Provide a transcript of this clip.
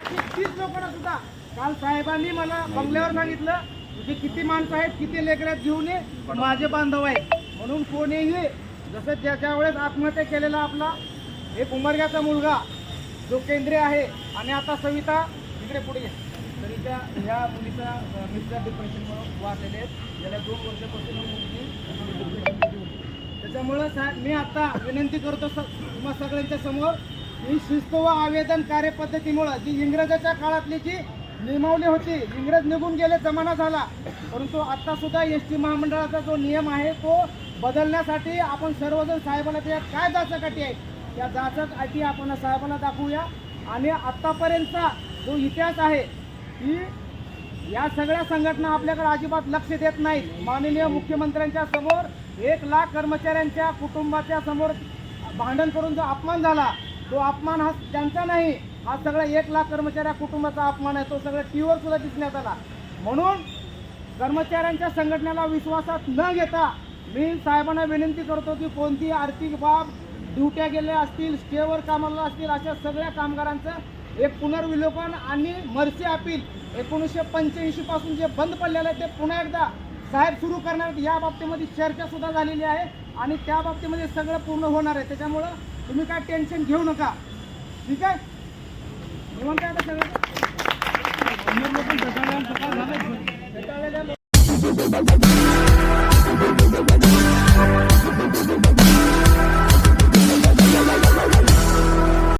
तीस लोकांना सुद्धा काल साहेबांनी मला बंगल्यावर सांगितलं तुझे किती माणसं आहेत किती लेकरात घेऊन ये माझे बांधव आहेत. म्हणून कोणीही जसं ज्याच्या वेळेस आत्महत्या केलेला आपला एक उमरग्याचा मुलगा जो केंद्रीय आहे आणि आता सविता इकडे पुढे तरी त्या ह्या मुलीचा मित्र डिप्रेशनमुळे वाचलेले आहेत गेल्या दोन वर्षापासून मुलगी त्याच्यामुळं साहेब मी आता विनंती करतो स तुम्हा सगळ्यांच्या समोर ही शिस्त व आवेदन कार्यपद्धतीमुळं जी इंग्रजाच्या काळातली जी नियमावली होती इंग्रज निघून गेले जमाना झाला परंतु आता सुद्धा एस टी महामंडळाचा जो नियम आहे तो बदलण्यासाठी आपण सर्वजण साहेबाला त्या काय जाचाकाठी आहे? त्या जाचक आपण साहेबाला दाखवूया. आणि आत्तापर्यंतचा जो इतिहास आहे की या सगळ्या संघटना आपल्याकडे अजिबात लक्ष देत नाहीत. माननीय मुख्यमंत्र्यांच्या समोर एक लाख कर्मचाऱ्यांच्या कुटुंबाच्या समोर भांडण करून जो अपमान झाला तो अपमान हा त्यांचा नाही. हा सगळा एक लाख कर्मचाऱ्या कुटुंबाचा अपमान आहे. तो सगळं टीव्हीवर सुद्धा दिसण्यात आला. म्हणून कर्मचाऱ्यांच्या संघटनेला विश्वासात न घेता मी साहेबांना विनंती करतो की कोणती आर्थिक बाब ड्युट्या गेल्या असतील स्टेवर कामाला असतील अशा सगळ्या कामगारांचं एक पुनर्विलोकन आणि मर्सी अपील एकोणीसशे पंच्याऐंशी पासून जे बंद पडलेलं आहे ते पुन्हा एकदा साहेब सुरू करणार. या बाबतीमध्ये चर्चा सुद्धा झालेली आहे आणि त्या बाबतीमध्ये सगळं पूर्ण होणार आहे. त्याच्यामुळं तुम्ही काय टेन्शन घेऊ नका. ठीक आहे? निवंत आता सगळं?